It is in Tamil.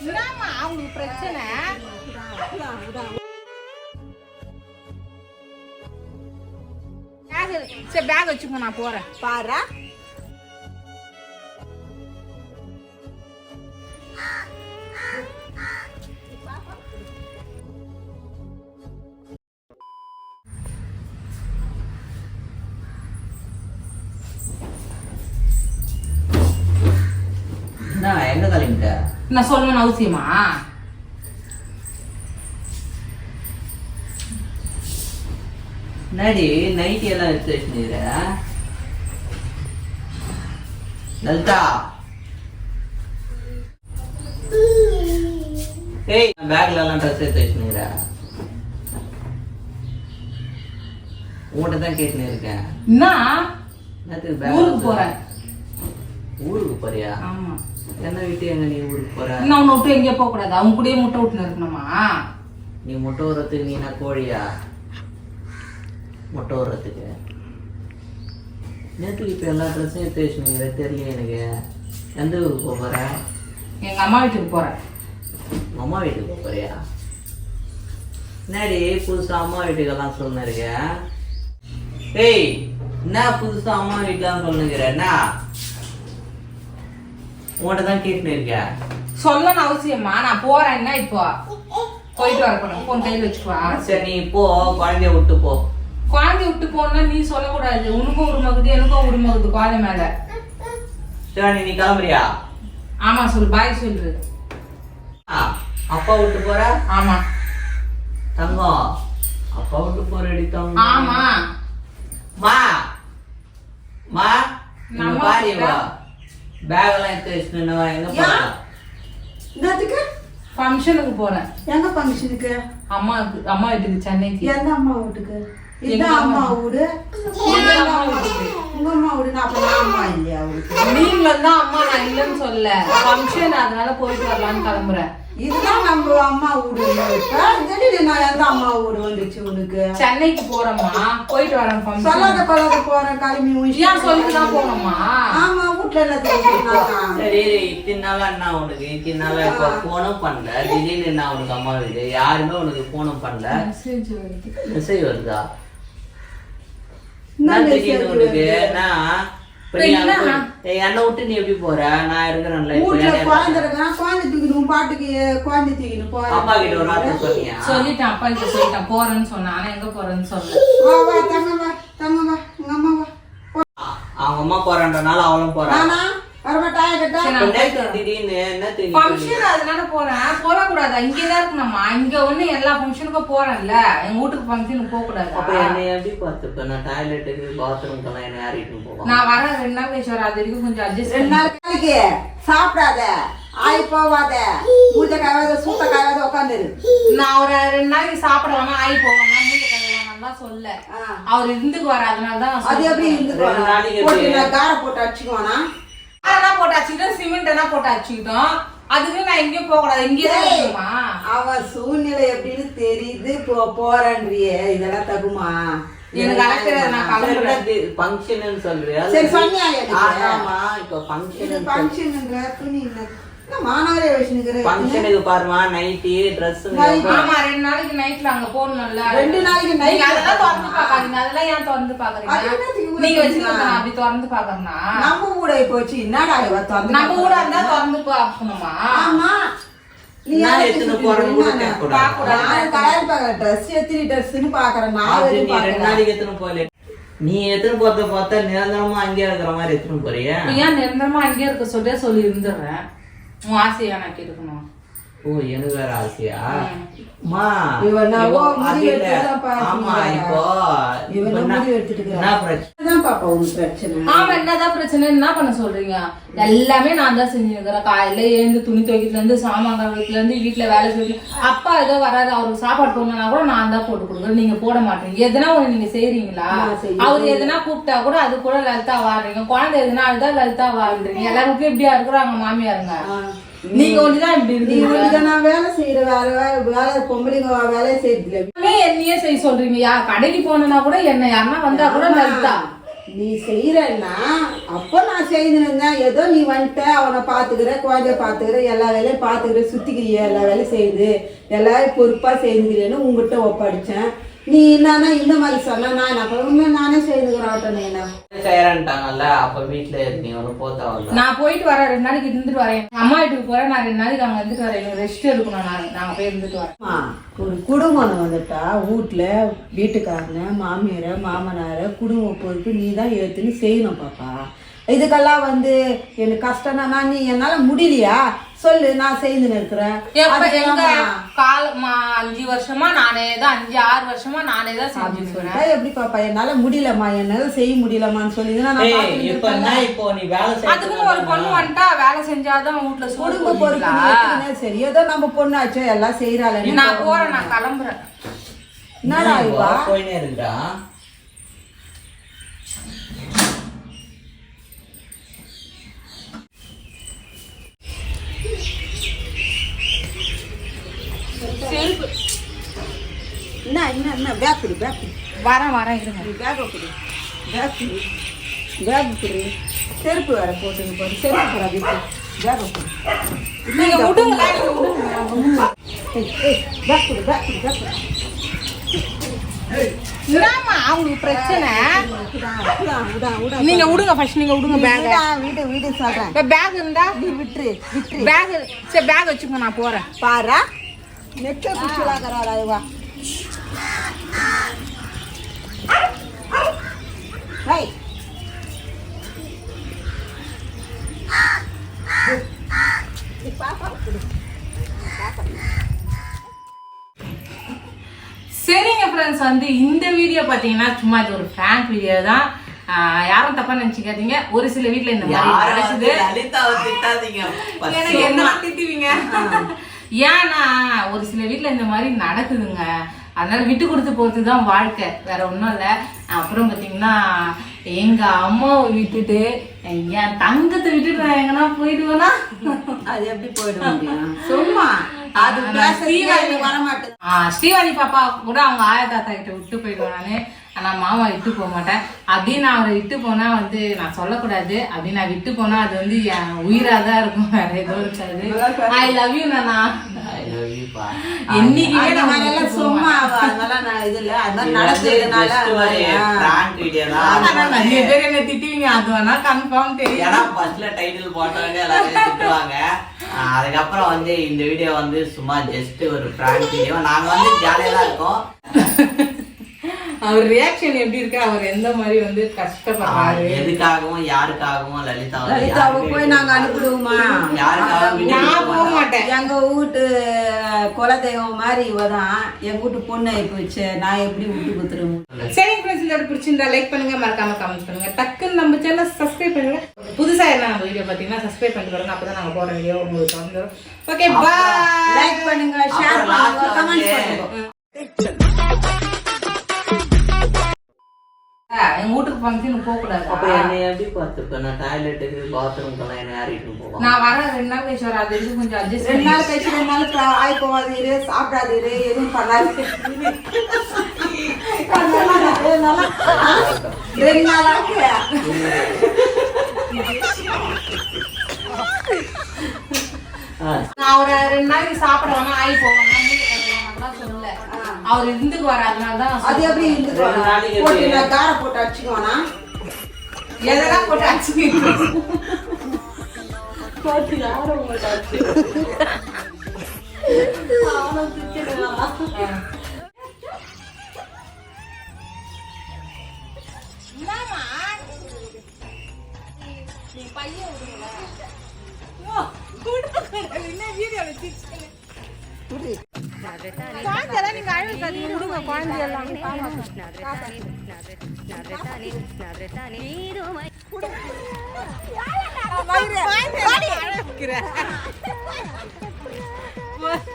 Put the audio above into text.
என்னம்மா அவங்களுக்கு பிரச்சனை பேக் சரி பேக் வச்சுக்கோ நான் போறேன். பாரா? நான் சொல்லணும்னு அவசியமா என்னடி நைட்டி எல்லாம் எடுத்து வச்சுருக்கிற? லலிதா. ஏய் பேக்ல எல்லாம் ட்ரெஸ் எடுத்து வச்சுருக்கிற? உங்கள்கிட்ட தான் கேட்டுன்னு இருக்கேன். என்ன? ஊருக்கு போறேன். ஊருக்கு போறியா? ஆமா. என்ன விட்டு எங்க நீ ஊருக்கு போற? இன்னும் அவனை விட்டு எங்கேயும் போக கூடாது. அவங்க கூடயே முட்டை விட்டுன்னு இருக்கணுமா? நீ முட்டை விடுறதுக்கு நீ என்ன கோழியா? முட்டை விடுறதுக்கு நேற்றுக்கு இப்போ எல்லா ட்ரெஸ்ஸும் எடுத்து வச்சுனுங்கிற தெரியல எனக்கு. எந்த ஊருக்கு போக போற? எங்க அம்மா வீட்டுக்கு உங்க அம்மா வீட்டுக்கு போக போறியா? என்னடி புதுசா அம்மா வீட்டுக்கெல்லாம் சொல்லுங்க ஏய் என்ன புதுசா அம்மா வீட்டுலாம் சொல்லுங்கிற என்ன? உன்கிட்ட தான் கேட்டுன்னு இருக்கேன். சொல்லணும் அவசியமா நான் போறேன்னா இப்போ? போயிட்டு வர போறேன் போன் கையில் வச்சுக்குவா. சரி நீ போ. குழந்தைய விட்டு போ. குழந்தை விட்டு போனா நீ சொல்லக்கூடாது. உனக்கும் உரிமை இருக்குது எனக்கும் உரிமை இருக்குது குழந்தை மேல. சரி நீ கிளம்புறியா? ஆமா சொல்லு. பாய் சொல்லு. அப்பா விட்டு போற? ஆமா. தங்கம். அப்பா விட்டு போறடி தங்கம். ஆமா. மா. மா. நம்ம பாரு வா பேக் எல்லாம் எடுத்து வச்சுட்டு வா, எங்க என்னத்துக்கு ஃபங்க்ஷனுக்கு போறேன். எங்க ஃபங்க்ஷனுக்கு அம்மா அம்மா வீட்டுக்கு சென்னைக்கு. எந்த அம்மா வீட்டுக்கு? இதான் அம்மா. வீடு. அம்மா வீட்டுக்கு. உங்க அம்மா வீடு நான் அப்ப அம்மா இல்லையா அவளுக்கு நீங்களும் தான் அம்மா நான் இல்லைன்னு சொல்ல ஃபங்க்ஷன் அதனால போயிட்டு வரலாம்னு கிளம்புறேன். இதுதான் நம்ம அம்மா வீடு இப்ப திடீர்னு நான் எந்த அம்மா வீடு வந்துச்சு உனக்கு? சென்னைக்கு போறோம்மா. போயிட்டு வரேன் ஃபங்க்ஷன் சொல்லாத கொள்ளாத போறேன் கிளம்பி ஏன். சொல்லிட்டு தான் போகணுமா ஆமா வீட்டுல என்ன தெரியுமா? சரி இத்தனை நாளா என்ன உனக்கு இத்தனை நாளா இப்போ போனும் பண்ணல. திடீர்னு என்ன உனக்கு அம்மா வீடு? யாருமே உனக்கு போனும் பண்ணல. மெசேஜ் வருது. மெசேஜ் வருதா? என்ன திடீர்னு உனக்கு? வருது? என்ன விட்டு நீ எப்படி போற? நான் இருக்கிறேன்ல இப்போ வீட்டுல குழந்தை இருக்கான் குழந்தை தூக்கிட்டு உன் பாட்டுக்கு குழந்தை தூக்கிட்டு போறேன் அப்பா கிட்ட ஒரு வார்த்தை சொன்னியா சொல்லிட்டேன் அப்பா கிட்ட சொல்லிட்டேன் போறேன்னு சொன்னேன் ஆனா எங்க போறேன்னு சொல்லல. வா வா தங்க வா தங்க வா உங்க அம்மா வா. அவங்க அம்மா போறான்றனால அவளும் போறான் ஃபங்க்ஷன் அதனால போறேன். போகக்கூடாது. இங்கதான் இருக்கணும்மா இங்க ஒண்ணு எல்லா ஃபங்க்ஷனுக்கும் போறேன்ல. எங்க வீட்டுக்கு ஃபங்க்ஷனுக்கு போக அப்ப கூடாது என்னை எப்படி பார்த்துப்ப? நான் டாய்லெட்டுக்கு பாத்ரூம்க்கெல்லாம் என்ன யாரிட்டு போவான் நான் வர ரெண்டு நாள் கழிச்சு வரேன். அது வரைக்கும் கொஞ்சம் அட்ஜஸ்ட் ரெண்டு நாள் நாளைக்கு சாப்பிடாத. ஆய் போவாத. மூஞ்ச காயாத சூத்த காயாத உட்காந்துரு நான் ஒரு ரெண்டு நாளைக்கு சாப்பிட வேணா ஆகி போவேன் மூஞ்ச சொல்ல. அவர் இருந்துக்கு வர அதனால தான் அது எப்படி சொல்றேன். இருந்து ரெண்டு நாளைக்கு போட்டு எப்படி? நான் காரை போட்டு அடிச்சுக்குவானா? அதெல்லாம் போட்டு அடிச்சுக்கிட்டோம் சிமெண்ட் எல்லாம் போட்டு அடிச்சுக்கிட்டோம் அதுக்கு நான் எங்கேயும் போக கூடாது இங்கே தான் இருக்கணுமா அவன் சூழ்நிலை எப்படின்னு தெரியுது. போ போறன்றியே. இதெல்லாம் தகுமா எனக்கு அழைக்கிறது நான் கிளம்புறேன் ஃபங்க்ஷன் சொல்றியா? சரி, சொன்னியா எனக்கு? ஆமா இப்ப இது ஃபங்க்ஷன் ஃபங்க்ஷனுங்கிற துணி இல்லை என்ன மாநகரே வச்சுனுக்குற ஃபங்க்ஷனுக்கு பாருமா நைட்டி ட்ரெஸ் ஆமா ரெண்டு நாளைக்கு நைட்ல அங்க போகணும்ல ரெண்டு நாளைக்கு நீங்க அதெல்லாம் திறந்து பாக்காதீங்க அதெல்லாம் ஏன் திறந்து பாக்குறீங்க நீங்க வச்சுக்கோங்க அப்படி திறந்து பாக்குறேன்னா நம்ம கூட போச்சு என்னடா இவ திறந்து நம்ம கூட இருந்தா திறந்து பாக்கணுமா ஆமா. நீ எத்தனை போறத பார்த்தா நிரந்தரமா அங்கேயே இருக்கிற மாதிரி எத்தனை போறியா? ஏன் நிரந்தரமா அங்கேயே இருக்க சொல்லியே சொல்லி இருந்துடுறேன் உன் ஆசையை எனக்கு இருக்கணும் ஓ எனக்கு வேற ஆசையா? ம். ஆமா. இப்போ என்ன- முடிவு எடுத்துட்டு என்ன இருக்கிறான். பிரச்சனை? இதுதான் பாப்பா உன் பிரச்சனை? ஆமா என்னதான் பிரச்சனை? என்ன பண்ண சொல்றீங்க? எல்லாமே நான் தான் செஞ்சுருக்கிறேன் காலையில எழுந்து துணி துவைக்கிறதுல இருந்து சாமான் கழுவுறதுல இருந்து வீட்டுல வேலை செய்ய அப்பா ஏதோ வராது அவருக்கு சாப்பாடு போடணும்னா கூட நான் தான் போட்டு கொடுக்குறேன். நீங்க போட மாட்டீங்க. எதுனா ஒண்ணு நீங்க செய்யறேன். அவர் எதுனா கூப்பிட்டா கூட அது கூட லலிதா வாடுறீங்க. குழந்தை எதுனா அழுதா லலிதா வாடுறீங்க. எல்லாரும் வீட்லயும் இப்படியா இருக்கிறாங்க மாமியாருங்க. நீங்க ஒண்ணுதான் இப்படி இருக்கீங்க. நான் வேலை செய்யற வேலை பொம்பளைங்க வேலையை செய்யறதுல எல்லாமே என்னையே செய்ய சொல்றீங்க யா கடைக்கு போனா கூட என்ன யாருன்னா வந்தா கூட லலிதா நீ செய்யறன்னா அப்போ நான் செய்திருந்தேன். ஏதோ நீ வந்துட்ட அவனை பார்த்துக்கிற குழந்தைய பார்த்துக்கிற எல்லா வேலையும் பார்த்துக்கிற சுத்திக்கிறிய எல்லா வேலையும் செய்யுது எல்லாரும் பொறுப்பாக செய்துக்கிறேன்னு உங்ககிட்ட ஒப்படைச்சேன். நீ என்னன்னா இந்த மாதிரி சொன்னா நான் என்ன பண்ணுவேன் நானே செய்துக்கிறேன் என்ன? செய்யறேன்ட்டாங்கல்ல அப்ப வீட்டுல இருக்கீங்க ஒரு போத்தாவல்ல நான் போயிட்டு வரேன் ரெண்டு நாளைக்கு இருந்துட்டு வரேன். அம்மா வீட்டுக்கு போறேன். நான் ரெண்டு நாளைக்கு அங்க இருந்துட்டு வரேன். எனக்கு ரெஸ்ட் எடுக்கணும் நான். நாங்க போய் இருந்துட்டு வரேன். அம்மா, ஒரு குடும்பம் வந்துட்டா வீட்டில் வீட்டுக்காரனை மாமியாரை மாமனாரை குடும்ப பொறுப்பு நீ தான் ஏற்றுன்னு செய்யணும் பாப்பா. இதுக்கெல்லாம் வந்து எனக்கு கஷ்டம்னா நீ என்னால் முடியலையா? சொல்லு நான் செய்துன்னு இருக்கிறேன். அஞ்சு வருஷமா நானே தான் அஞ்சு ஆறு வருஷமா நானே தான் சொல்லிட்டா எப்படி பாப்பா என்னால முடியலம்மா என்னால செய்ய முடியலம்மான்னு சொல்லி நான் ஏய், பார்த்துட்டு இப்ப என்ன இருப்பேன்ல. இப்போ நீ வேலை அதுக்கும் ஒரு பொண்ணு வந்துட்டா வேலை செஞ்சாதான் வீட்டுல குடும்ப பொறுப்பு சரி ஏதோ நம்ம பொண்ணாச்சோ எல்லாம் செய்யறாள் நான் போறேன் நான் கிளம்புறேன். என்னடா போயினே இருக்குடா என்ன என்ன பேக் கொடு பேக் வரேன் வரேன் இருங்க. பேக்கை கொடு. பேக் கொடு. பேக் கொடு. செருப்பு வேற போட்டுன்னு பாரு செருப்பு போட வீட்டு பேக்கை கொடு. நீங்க விடுங்களா நீங்க விடுங்க பேக் கொடு பேக் கொடு பேக் கொடு. என்னம்மா அவங்களுக்கு பிரச்சனை. நீங்க விடுங்க ஃபர்ஸ்ட் நீங்க விடுங்க பேக் விடா, விடு சொல்றேன். இப்ப பேக் இருந்தா நீ விட்டுரு விட்டுரு. பேக் சரி பேக் வச்சுக்கோங்க நான் போறேன். பாரா? நெட்ட குச்சிலாகிறாரா இவா. சரிங்க ஃப்ரெண்ட்ஸ் வந்து இந்த வீடியோ பார்த்தீங்கன்னா சும்மா இது ஒரு ஃப்ராங்க் வீடியோ தான். யாரும் தப்பா நினைச்சுக்காதீங்க. ஒரு சில வீட்ல இந்த மாதிரி நடக்குது. எனக்கு என்ன திட்டுவீங்க? ஏன்னா ஒரு சில வீட்ல இந்த மாதிரி நடக்குதுங்க. அதனால விட்டு கொடுத்து போறது தான் வாழ்க்கை. வேற ஒன்றும் இல்லை. அப்புறம் பார்த்தீங்கன்னா எங்க அம்மாவை விட்டுட்டு என் தங்கத்தை விட்டுட்டு நான் எங்கன்னா போயிடுவேனா? அது எப்படி போயிட முடியும்? சும்மா. அது பேசுறதுக்கு வர மாட்டேது ஆ, ஸ்ரீவாணி பாப்பா கூட அவங்க ஆயா தாத்தா கிட்ட விட்டு போயிடுவேன் நானு. ஆனா மாமா விட்டு போக மாட்டேன் அப்படின்னு நான் அவரை விட்டு போனா வந்து நான் சொல்லக்கூடாது. அப்படி நான் விட்டு போனா அது வந்து என் உயிரா தான் இருக்கும். வேற எதுவும் இருக்காது ஐ லவ் யூ நானா? நிறைய பேர் என்ன திட்டுவீங்க. அது வேணா கன்ஃபார்ம் தெரியும். ஏன்னா ஃபர்ஸ்ட்ல டைட்டில் போட்டவங்க எல்லாரும் திட்டுவாங்க. அதுக்கப்புறம் வந்து இந்த வீடியோ வந்து சும்மா ஜஸ்ட் ஒரு பிராங்க் வீடியோ நாங்க வந்து ஜாலியா தான் இருக்கோம். அவர் ரியாக்ஷன் எப்படி இருக்கு? அவர் எந்த மாதிரி வந்து கஷ்டப்படுறாரு? எதுக்காகவும் யாருக்காகவும் லலிதா லலிதாவை போய் நாங்க அனுப்பிடுவோமா யாருக்காகவும் நான் போக. மாட்டேன். எங்க வீட்டு குலதெய்வம் மாதிரி இவ தான். எங்க வீட்டு பொண்ணு ஆகி போச்சு நான் எப்படி விட்டு குத்துருவேன் சரிங்க ஃப்ரெண்ட்ஸ் இந்த பிடிச்சிருந்தா லைக் பண்ணுங்க. மறக்காம கமெண்ட் பண்ணுங்க. டக்குன்னு நம்ம சேனல் சப்ஸ்கிரைப் பண்ணுங்க. புதுசா என்ன நம்ம வீடியோ பார்த்தீங்கன்னா சப்ஸ்கிரைப் பண்ணிட்டு பாருங்க. அப்பதான் நாங்க போற வீடியோ உங்களுக்கு வந்துடும் ஓகே பாய் லைக் பண்ணுங்க ஷேர் பண்ணுங்க கமெண்ட் பண்ணுங்க. எங்க வீட்டுக்கு ஃபங்க்ஷன் போக அப்ப என்னை எப்படி பார்த்துப்ப நான் டாய்லெட்டுக்கு பாத்ரூம்க்கெல்லாம் என்ன யாரிட்டு போவோம் நான் வர ரெண்டு நாள் கழிச்சு வர அது வரைக்கும் கொஞ்சம் அட்ஜஸ்ட் ரெண்டு நாள் கழிச்சு ரெண்டு நாள் ஆய் போகாது இரு சாப்பிடாது இரு எதுவும் பண்ணாது ரெண்டு நாளா- ரெண்டு நாளாக்கு நான் ஒரு ரெண்டு நாளைக்கு சாப்பிட வேணா ஆகி போவேன் அவர் இருந்துக்கு வர அதனால தான் நான் அது. எப்படி வரலாம்? நாளைக்கு போட்டு? நான் காரை போட்டு அடிச்சுக்குவானா? எதனா போட்டு அடிச்சுக்கிட்டு போட்டு யாரும் உங்கள்ட்ட அடிச்சு? குழந்தையெல்லாம் நீங்க அழுவதாதீங்க விடுங்க குழந்தையெல்லாம் பாவம் வயிறு.